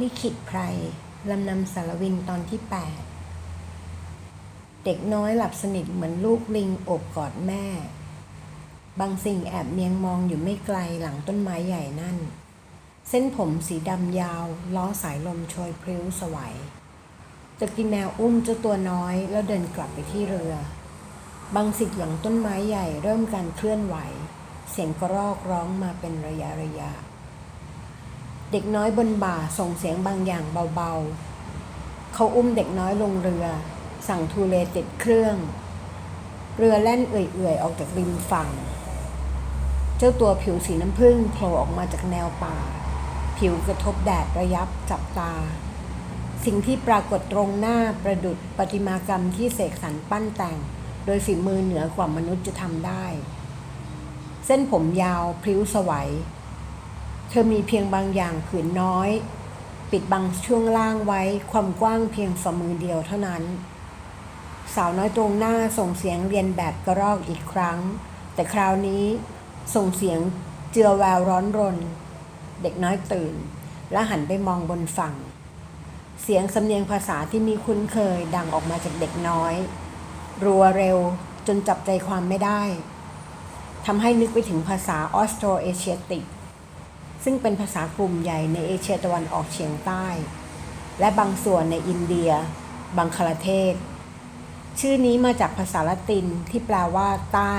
ลิขิตไพรลำนำสารวินตอนที่ 8 เด็กน้อยหลับสนิทเหมือนลูกลิงโอบกอดแม่ บางสิ่งแอบเมียงมองอยู่ไม่ไกลหลังต้นไม้ใหญ่นั่น เส้นผมสีดำยาว ล้อสายลมโชยพริ้วสวัยตะกี้แมวอุ้มเจ้าตัวน้อยแล้วเดินกลับไปที่เรือ บางสิ่งหลังต้นไม้ใหญ่เริ่มการเคลื่อนไหว เสียงกระรอกร้องมาเป็นระยะระยะ เด็กน้อยบนบ่าส่งเสียงบางอย่างเบาๆ เขาอุ้มเด็กน้อยลงเรือ สั่งทูเลติดเครื่อง เรือแล่นเอื่อยๆ ออกจากริมฝั่ง เจ้าตัวผิวสีน้ำผึ้งโผล่ออกมาจากแนวป่า ผิวกระทบแดดระยับจับตา สิ่งที่ปรากฏตรงหน้าประดุดประติมากรรมที่เสกสรรปั้นแต่ง โดยฝีมือเหนือกว่ามนุษย์จะทำได้ เส้นผมยาวพริ้วสวัย เธอมีเพียงบางอย่างผืนน้อย ปิดบังช่วงล่างไว้ความกว้างเพียงฝ่ามือเดียวเท่านั้น สาวน้อยตรงหน้าส่งเสียงเรียนแบบกระรอกอีกครั้ง แต่คราวนี้ส่งเสียงเจือแววร้อนรน เด็กน้อยตื่น และหันไปมองบนฝั่ง เสียงสำเนียงภาษาที่มีคุ้นเคยดังออกมาจากเด็กน้อย รัวเร็วจนจับใจความไม่ได้ทำให้นึกไปถึงภาษาออสโตรเอเชียติก ซึ่งเป็นภาษากลุ่มใหญ่ในเอเชียตะวันออกเฉียงใต้ และบางส่วนในอินเดีย บังคลาเทศ ชื่อนี้มาจากภาษาละตินที่แปลว่าใต้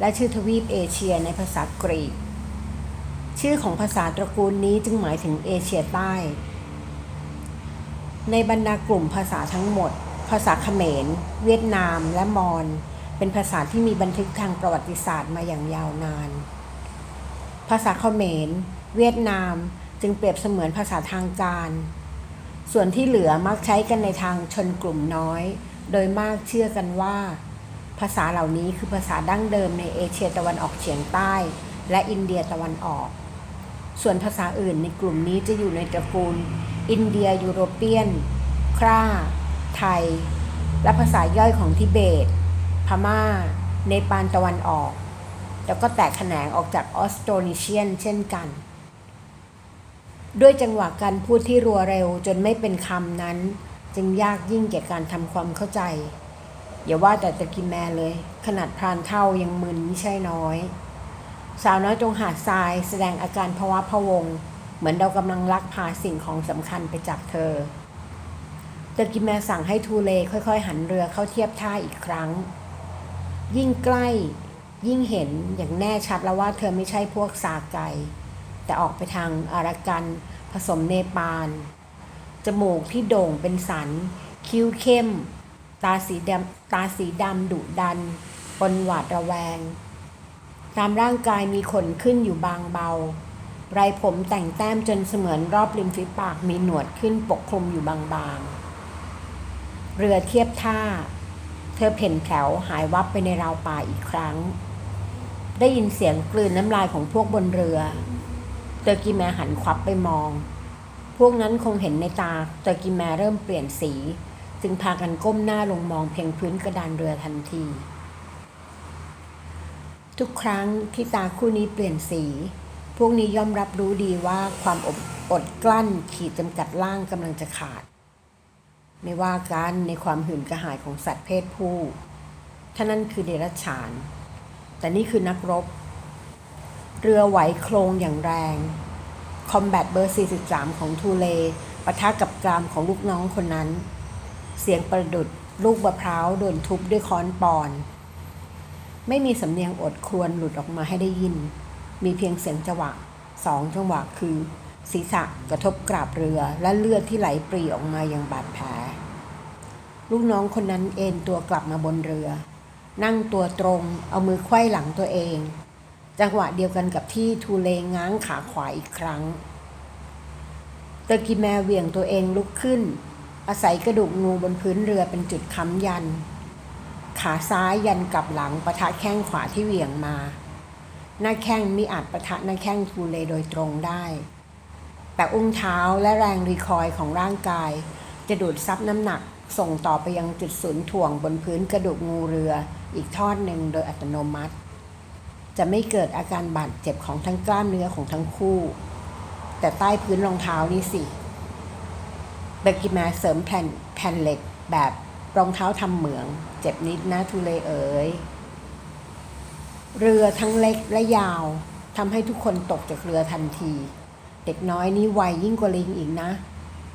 และชื่อทวีปเอเชียในภาษากรีก ชื่อของภาษาตระกูลนี้จึงหมายถึงเอเชียใต้ ในบรรดากลุ่มภาษาทั้งหมด ภาษาเขมร เวียดนาม และมอญเป็นภาษาที่มีบันทึกทางประวัติศาสตร์มาอย่างยาวนาน ภาษาเขมร เวียดนามจึงเปรียบเสมือนภาษาทางการ ส่วนที่เหลือมักใช้กันในทางชนกลุ่มน้อย โดยมากเชื่อกันว่า ภาษาเหล่านี้คือภาษาดั้งเดิมในเอเชียตะวันออกเฉียงใต้ และอินเดียตะวันออก ส่วนภาษาอื่นในกลุ่มนี้จะอยู่ในตระกูล อินเดียยูโรเปียน คร่า ไทย และภาษาย่อยของทิเบต พม่า เนปาลตะวันออก แล้วก็แตกแขนงออกจากออสโตรนิเชียนเช่นกัน ด้วยจังหวะการพูดที่รัวเร็วจนไม่เป็นคำนั้น จึงยากยิ่งแก่การทำความเข้าใจ อย่าว่าแต่ตะกินแม่เลย ขนาดพรานเท่ายังมึนไม่ใช่น้อย สาวน้อยตรงหาดทรายแสดงอาการภาวะพะวง เหมือนเรากำลังลักพาสิ่งของสำคัญไปจากเธอตะกินแม่สั่งให้ทูเลค่อย ๆ หันเรือเข้าเทียบท่าอีกครั้ง ยิ่งใกล้ ยิ่งเห็นอย่างแน่ชัดแล้วว่าเธอไม่ใช่พวกซาไก แต่ออกไปทางอารากันผสมเนปาล จมูกที่โด่งเป็นสัน คิ้วเข้ม ตาสีดำตาสีดำดุดันปนหวาดระแวง ตามร่างกายมีขนขึ้นอยู่บางเบา ไรผมแต่งแต้มจนเสมือนรอบริมฝีปากมีหนวดขึ้นปกคลุมอยู่บางๆ เรือเทียบท่า เธอเพ่นแถวหายวับไปในราวป่าอีกครั้ง ได้ยินเสียงกลืนน้ำลายของพวกบนเรือ อร์กิแมหันควับไปมอง พวกนั้นคงเห็นในตาเตอร์กิแมเริ่มเปลี่ยนสี จึงพากันก้มหน้าลงมองเพียงพื้นกระดานเรือทันที ทุกครั้งที่ตาคู่นี้เปลี่ยนสี พวกนี้ย่อมรับรู้ดีว่าความอดอดกลั้นขีดจำกัดล่างกำลังจะขาด ไม่ว่ากันในความหื่นกระหายของสัตว์เพศผู้ท่านั่นคือเดรัจฉาน แต่นี่คือนักรบ เรือไหวโครงอย่างแรง คอมแบทเบอร์ 43 ของทูเลปะทะกับกรามของลูกน้องคนนั้น เสียงประดุดลูกมะพร้าวโดนทุบด้วยค้อนปอน ไม่มีสำเนียงอดควรหลุดออกมาให้ได้ยิน มีเพียงเสียงจังหวะสองจังหวะคือ ศีรษะกระทบกราบเรือและเลือดที่ไหลปรีออกมาอย่างบาดแผลลูกน้องคนนั้นเอนตัวกลับมาบนเรือ นั่งตัวตรงเอามือไขว้หลังตัวเอง จังหวะเดียวกันกับที่ทูเลง้างขาขวาอีกครั้งเตอร์กิแมเหวี่ยงตัวเองลุกขึ้น อาศัยกระดูกงูบนพื้นเรือเป็นจุดค้ำยัน ขาซ้ายยันกับหลังปะทะแข้งขวาที่เหวี่ยงมา หน้าแข้งมิอาจปะทะหน้าแข้งทูเลโดยตรงได้ แต่อุ้งเท้าและแรงรีคอยของร่างกาย จะดูดซับน้ำหนักส่งต่อไปยังจุดศูนย์ถ่วงบนพื้นกระดูกงูเรืออีกทอดหนึ่งโดยอัตโนมัติ จะไม่เกิดอาการบาดเจ็บของทั้งกล้ามเนื้อของทั้งคู่ แต่ใต้พื้นรองเท้านี่สิเบกกี้แมเสริมแผ่นแผ่นเหล็กแบบรองเท้าทำเหมือง เจ็บนิดนะทุเลเอ๋ยเรือทั้งเล็กและยาวทำให้ทุกคนตกจากเรือทันที เด็กน้อยนี่ไวยิ่งกว่าลิงอีกนะ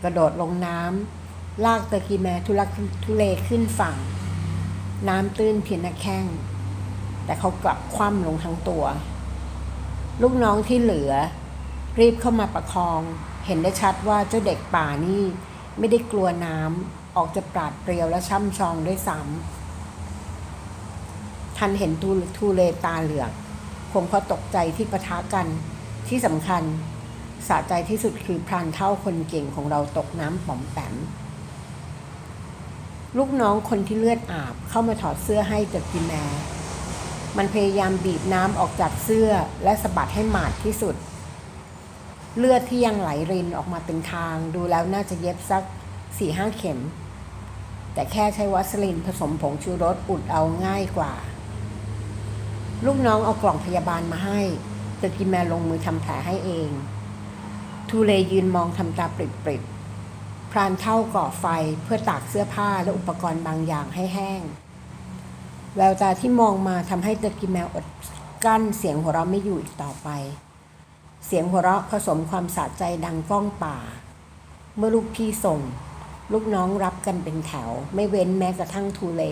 กระโดดลงน้ำลากเตอร์กีแมทุลักทุเลขึ้นฝั่ง น้ำตื้นเพียงน้าแข้ง แต่เขากลับคว่ำลงทั้งตัว ลูกน้องที่เหลือ รีบเข้ามาประคอง เห็นได้ชัดว่าเจ้าเด็กป่านี่ไม่ได้กลัวน้ำออกจะปราดเปรียวและช่ำชองด้วยซ้ำทันเห็นทูทูเลตาเหลือกคงเพราะตกใจที่ปะทะกันที่สำคัญสะใจที่สุดคือพรานเท่าคนเก่งของเราตกน้ำป๋อมแปมลูกน้องคนที่เลือดอาบเข้ามาถอดเสื้อให้เดอะกิแม มันพยายามบีบน้ำออกจากเสื้อและสะบัดให้หมาดที่สุด เลือดที่ยังไหลรินออกมาเป็นทาง ดูแล้วน่าจะเย็บสักสี่ห้าเข็ม แต่แค่ใช้วัสลินผสมผงชูรสอุดเอาง่ายกว่า ลูกน้องเอากล่องพยาบาลมาให้เดอะกิแมร์ลงมือทำแผลให้เอง ทูเลยืนมองทำตาปริบๆพรานเท่าก่อไฟเพื่อตากเสื้อผ้าและอุปกรณ์บางอย่างให้แห้ง แววตาที่มองมาทำให้เดอะกิแมวอดกั้นเสียงหัวเราะไม่อยู่อีกต่อไป เสียงหัวเราะผสมความสะใจดังก้องป่า เมื่อลูกพี่ส่ง ลูกน้องรับกันเป็นแถว ไม่เว้นแม้กระทั่งทูเล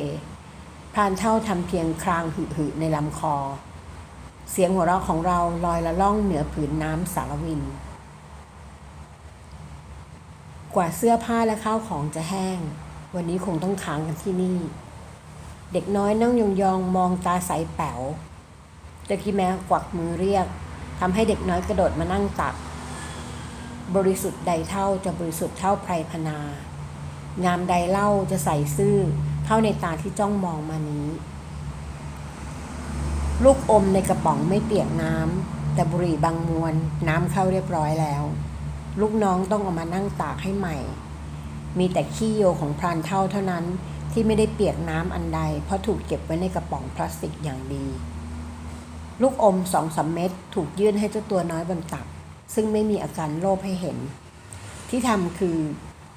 พรานเท่าทำเพียงครางหึๆในลำคอ เสียงหัวเราะของเราลอยละล่องเหนือผืนน้ำสารวิน กว่าเสื้อผ้าและข้าวของจะแห้ง วันนี้คงต้องค้างกันที่นี่ เด็กน้อยนั่งยองๆมองตาใสแป๋วตะกี้แม้กวักมือเรียกทำให้เด็กน้อยกระโดดมานั่งตัก บริสุทธิ์ใดเท่าจะบริสุทธิ์เท่าไพรพนา งามใดเล่าจะใส่ซื่อเท่าในตาที่จ้องมองมานี้ ลูกอมในกระป๋องไม่เปียกน้ำแต่บุหรี่บางมวนน้ำเข้าเรียบร้อยแล้ว ลูกน้องต้องเอามานั่งตากให้ใหม่ มีแต่ขี้โยของพรานเท่าเท่านั้น ที่ไม่ได้เปียกน้ำอันใด เพราะถูกเก็บไว้ในกระป๋องพลาสติกอย่างดี ลูกอมสองสามเม็ดถูกยื่นให้เจ้าตัวน้อยบนตัก ซึ่งไม่มีอาการโลภให้เห็น ที่ทำคือ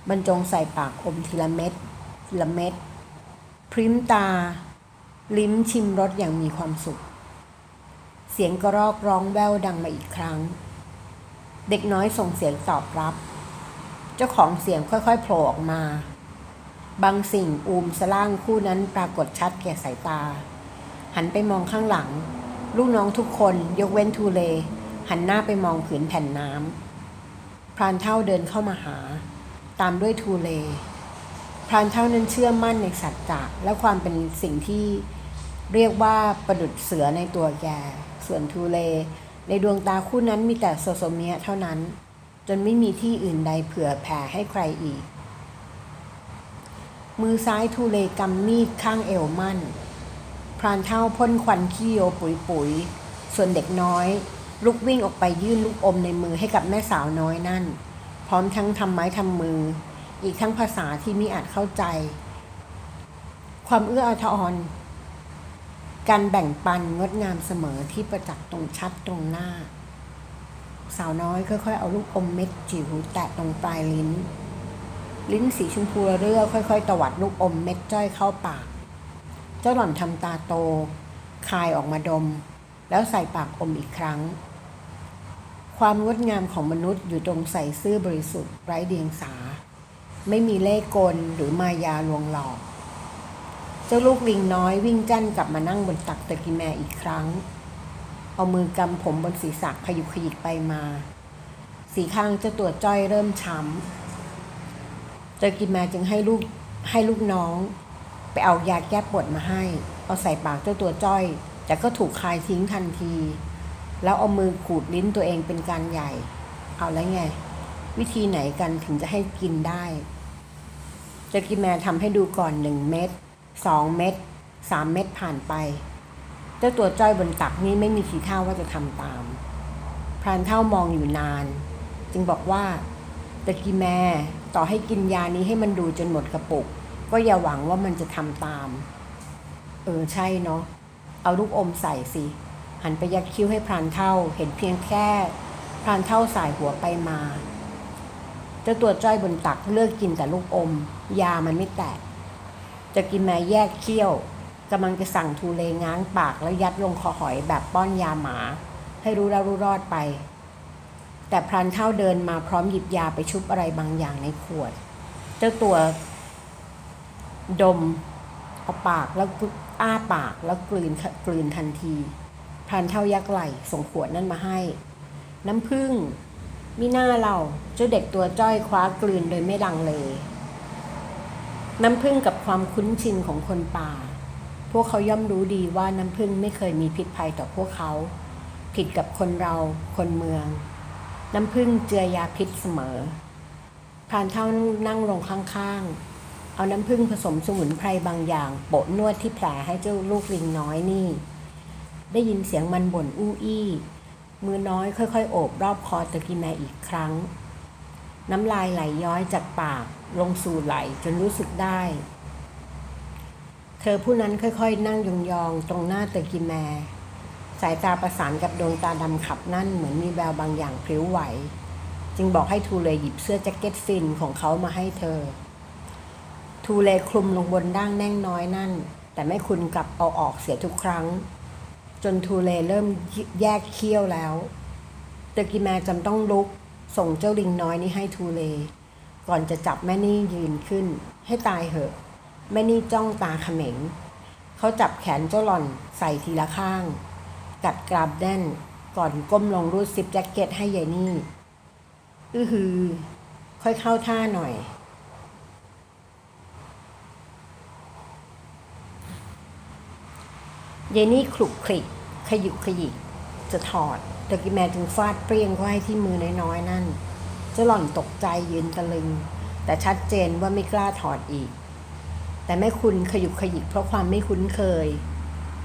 บรรจงใส่ปากอมทีละเม็ดทีละเม็ดพริ้มตา ลิ้มชิมรสอย่างมีความสุข เสียงกระรอกร้องแววดังมาอีกครั้ง เด็กน้อยส่งเสียงตอบรับ เจ้าของเสียงค่อยๆโผล่ออกมา บางสิ่งอูมสล่างคู่นั้นปรากฏชัดแก่สายตา หันไปมองข้างหลัง ลูกน้องทุกคนยกเว้นทูเล หันหน้าไปมองผืนแผ่นน้ำพรานเท่าเดินเข้ามาหา ตามด้วยทูเล พรานเท่านั้นเชื่อมั่นในสัจจะและความเป็นสิ่งที่เรียกว่าประดุดเสือในตัวแก ส่วนทูเล ในดวงตาคู่นั้นมีแต่โซโซเมียเท่านั้น จนไม่มีที่อื่นใดเผื่อแผ่ให้ใครอีก มือซ้ายทูเลกำมีดข้างเอวมั่น พรานเท่าพ่นควันขี้โยปุ๋ยปุ๋ย ส่วนเด็กน้อย ลุกวิ่งออกไปยื่นลูกอมในมือให้กับแม่สาวน้อยนั่น พร้อมทั้งทำไม้ทำมือ อีกทั้งภาษาที่มิอาจเข้าใจ ความเอื้ออาทรการแบ่งปันงดงามเสมอที่ประจักษ์ตรงชัดตรงหน้า สาวน้อยค่อยๆเอาลูกอมเม็ดจิ๋วแตะตรงปลายลิ้น ลิ้นสีชมพูระเรื่อค่อยๆ ตวัดลูกอมเม็ดจ้อยเข้าปาก เจ้าหล่อนทำตาโต คายออกมาดม แล้วใส่ปากอมอีกครั้ง ความงดงามของมนุษย์อยู่ตรงใส่ซื่อบริสุทธิ์ไร้เดียงสา ไม่มีเล่กลหรือมายาลวงหลอก เจ้าลูกลิงน้อยวิ่งจั่นกลับมานั่งบนตักตะกิแมอีกครั้ง เอามือกำผมบนศีรษะขยุกขยิกไปมา สีข้างเจ้าตัวจ้อยเริ่มช้ำ อกินมาจึงให้ลูกให้ลูกน้อง ไปเอายาแก้ปวดมาให้ เอาใส่ปากเจ้าตัวจ้อย แต่ก็ถูกคายทิ้งทันที แล้วเอามือขูดลิ้นตัวเองเป็นการใหญ่ เอาแล้วไง วิธีไหนกันถึงจะให้กินได้เจอกินแมทำให้ดูก่อนหนึ่งเม็ดสองเม็ดสามเม็ดผ่านไป เจ้าตัวจ้อยบนตักนี้ไม่มีทีท่าว่าจะทำตามพรานเท่ามองอยู่นาน จึงบอกว่าตะกี้แม่ ต่อให้กินยานี้ให้มันดูจนหมดกระปุก ก็อย่าหวังว่ามันจะทำตาม เออใช่เนาะเอาลูกอมใส่สิ หันไปยักคิ้วให้พรานเท่า เห็นเพียงแค่พรานเท่าสายหัวไปมาเจ้าตัวจ้อยบนตักเลือกกินแต่ลูกอม ยามันไม่แตก จะกินแม่แยกเคี้ยวกำลังจะสั่งทูเลง้างปากแล้วยัดลงคอหอยแบบป้อนยาหมา ให้รู้แล้วรู้รอดไป แต่พรานเท่าเดินมาพร้อมหยิบยาไปชุบอะไรบางอย่างในขวด เจ้าตัวดมเอาปากแล้วอ้าปากแล้วกลืนกลืนทันทีพรานเท่ายักไหลส่งขวดนั่นมาให้ น้ำผึ้งมิน่าเราเจ้าเด็กตัวจ้อยคว้ากลืนโดยไม่ลังเล น้ำผึ้งกับความคุ้นชินของคนป่า พวกเขาย่อมรู้ดีว่าน้ำผึ้งไม่เคยมีพิษภัยต่อพวกเขา ผิดกับคนเราคนเมือง น้ำผึ้งเจือยาพิษเสมอพรานเท่านั่งลงข้างๆ เอาน้ำผึ้งผสมสมุนไพรบางอย่าง โปะนวดที่แผลให้เจ้าลูกลิงน้อยนี่ ได้ยินเสียงมันบ่นอู้อี้ มือน้อยค่อยๆ โอบรอบคอตะกีแมอีกครั้ง น้ำลายไหลย้อยจากปากลงสู่ไหลจนรู้สึกได้ เธอผู้นั้นค่อยๆ นั่งยองๆ ตรงหน้าตะกีแม สายตาประสานกับดวงตาดำขับนั่นเหมือนมีแววบางอย่างพลิ้วไหว จึงบอกให้ทูเลหยิบเสื้อแจ็คเก็ตฟินของเขามาให้เธอ ทูเลคลุมลงบนร่างแน่งน้อยนั่น แต่ไม่คุณกลับเอาออกเสียทุกครั้ง จนทูเลเริ่มแยกเคี้ยวแล้วเตอร์กิแมจำต้องลุก ส่งเจ้าลิงน้อยนี้ให้ทูเล ก่อนจะจับแม่นี่ยืนขึ้น ให้ตายเหอะ แม่นี่จ้องตาเขม็ง เขาจับแขนเจ้าหล่อนใส่ทีละข้าง กัดกราบแน่น ก่อนก้มลงรูดซิปแจ็คเก็ตให้ยายนี่ อือฮือ ค่อยเข้าท่าหน่อย เยนี่คลุกคลิก ขยุกขยิก จะถอดตะกี้แม่จึงฟาดเปรี้ยงเข้าให้ที่มือน้อยๆนั่นจ้าหล่อนตกใจยืนตะลึง แต่ชัดเจนว่าไม่กล้าถอดอีก แต่แม่คุณขยุกขยิกเพราะความไม่คุ้นเคย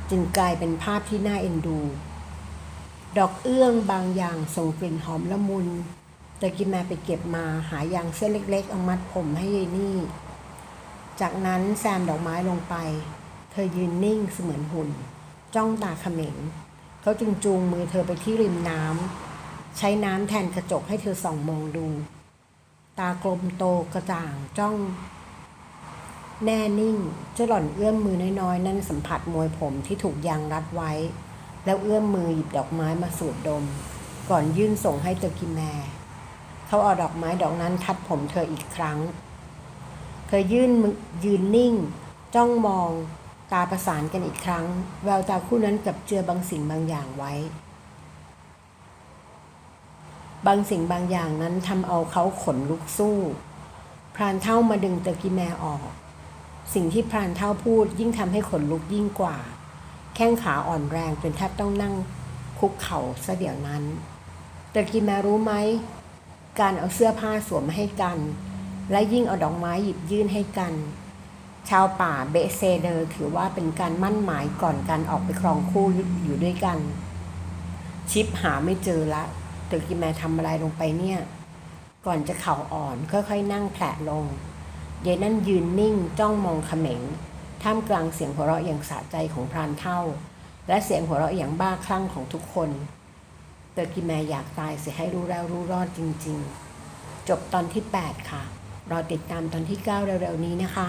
จึงกลายเป็นภาพที่น่าเอ็นดู ดอกเอื้องบางอย่างส่งกลิ่นหอมละมุนตะกี้แม่ไปเก็บมาหายางเส้นเล็กๆเอามัดผมให้ยายนี่ จากนั้นแซมดอกไม้ลงไป เธอยืนนิ่งเสมือนหุ่น จ้องตาเขม็งเขาจึงจูงมือเธอไปที่ริมน้ำใช้น้ำแทนกระจกให้เธอส่องมองดู ตากลมโตกระจ่างจ้อง แน่นิ่งเจ้าหล่อนเอื้อมมือน้อยๆ นั่นสัมผัสมวยผมที่ถูกยางรัดไว้ แล้วเอื้อมมือหยิบดอกไม้มาสูดดม ก่อนยื่นส่งให้เตอร์กิแมเขาเอาดอกไม้ดอกนั้นทัดผมเธออีกครั้ง เธอยื่นยืนนิ่ง จ้องมองตาประสานกันอีกครั้ง แววตาคู่นั้นกับเจือบางสิ่งบางอย่างไว้ บางสิ่งบางอย่างนั้นทำเอาเขาขนลุกสู้ พรานเท่ามาดึงเตอร์กิแมออก สิ่งที่พรานเท่าพูดยิ่งทำให้ขนลุกยิ่งกว่า แข้งขาอ่อนแรงจนแทบต้องนั่งคุกเข่าซะเดี๋ยวนั้นเตอร์กิแมรู้ไหม การเอาเสื้อผ้าสวมให้กัน และยิ่งเอาดอกไม้หยิบยื่นให้กัน ชาวป่าเบเซเดอร์ถือว่าเป็นการมั่นหมายก่อนการออกไปครองคู่อยู่ด้วยกัน ชิปหาไม่เจอละเตอร์กิแมทำอะไรลงไปเนี่ย ก่อนจะเข่าอ่อนค่อยๆ นั่งแผลลง ยายนั่นยืนนิ่งจ้องมองเขม็ง ท่ามกลางเสียงหัวเราะอย่างสะใจของพรานเท่า และเสียงหัวเราะอย่างบ้าคลั่งของทุกคนเตอร์กิแมอยากตายเสียให้รู้แล้วรู้รอดจริง ๆ จบตอนที่ 8 ค่ะ รอติดตามตอนที่ 9 เร็วๆนี้นะคะ